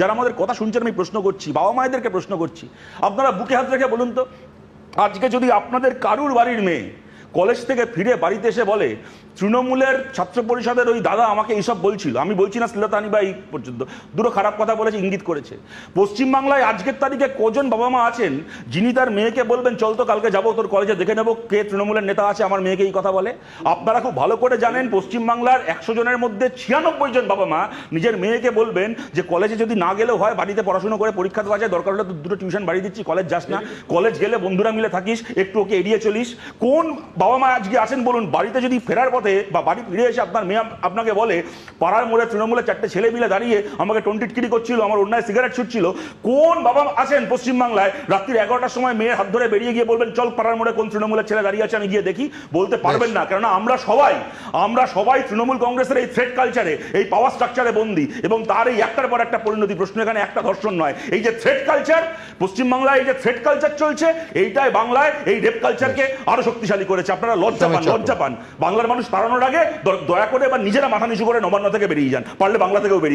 যারা আমাদের কথা শুনছেন, আমি প্রশ্ন করছি, বাবা মায়েদেরকে প্রশ্ন করছি। আপনারা বুকে হাত রেখে বলুন তো, আজকে যদি আপনাদের কারুর বাড়ির মেয়ে কলেজ থেকে ফিরে বাড়িতে এসে বলে, তৃণমূলের ছাত্র পরিষদের ওই দাদা আমাকে এইসব বলছিল। আমি বলছি না শ্লীলতানি বা এই পর্যন্ত। দুটো খারাপ কথা বলেছে, ইঙ্গিত করেছে। পশ্চিমবাংলায় আজকের তারিখে কজন বাবা মা আছেন, যিনি তার মেয়েকে বলবেন, চল তো কালকে যাব, তোর কলেজে দেখে নেব কে তৃণমূলের নেতা আছে, আমার মেয়েকে এই কথা বলে আপনারা খুব ভালো করে জানেন, পশ্চিমবাংলার একশো জনের মধ্যে ছিয়ানব্বই জন বাবা মা নিজের মেয়েকে বলবেন যে, কলেজে যদি না গেলেও হয়, বাড়িতে পড়াশোনা করে পরীক্ষা দেওয়া যায়, দরকার হলে দুটো টিউশন বাড়ি দিচ্ছি, কলেজ যাস না। কলেজ গেলে বন্ধুরা মিলে থাকিস, একটু ওকে এড়িয়ে চলিস। কোন বাবা মা আজকে আসেন বলুন, বাড়িতে যদি ফেরার পথে বা বাড়ি ফিরে এসে আপনার মেয়ে আপনাকে বলে, পাড়ার মোড়ে তৃণমূলের চারটে ছেলে মিলে দাঁড়িয়ে আমাকে টন্টিটকিরি করছিল, আমার অন্যায় সিগারেট ছুটছিল, কোন বাবা আসেন পশ্চিমবাংলায়? রাত্রির এগারোটার সময় মেয়ের হাত ধরে বেরিয়ে গিয়ে বলবেন, চল পাড়ার মোড়ে কোন তৃণমূলের ছেলে দাঁড়িয়ে আছে, আমি গিয়ে দেখি। বলতে পারবেন না, কেননা আমরা সবাই আমরা সবাই তৃণমূল কংগ্রেসের এই থ্রেড কালচারে এই পাওয়ার স্ট্রাকচারে বন্দি এবং তার এই একটার পর একটা পরিণতি। প্রশ্ন এখানে একটা ধর্ষণ নয়, এই যে থ্রেড কালচার পশ্চিমবাংলায় এই যে থ্রেড কালচার চলছে, এইটাই বাংলায় এই রেপ কালচারকে আরও শক্তিশালী করেছে। আপনারা লজ্জা পান লজ্জা পান। বাংলার মানুষ তাড়ানোর আগে দয়া করে বা নিজেরা মাথা নিচু করে নবান্ন থেকে বেরিয়ে যান। পারলে বাংলা থেকেও বেরিয়ে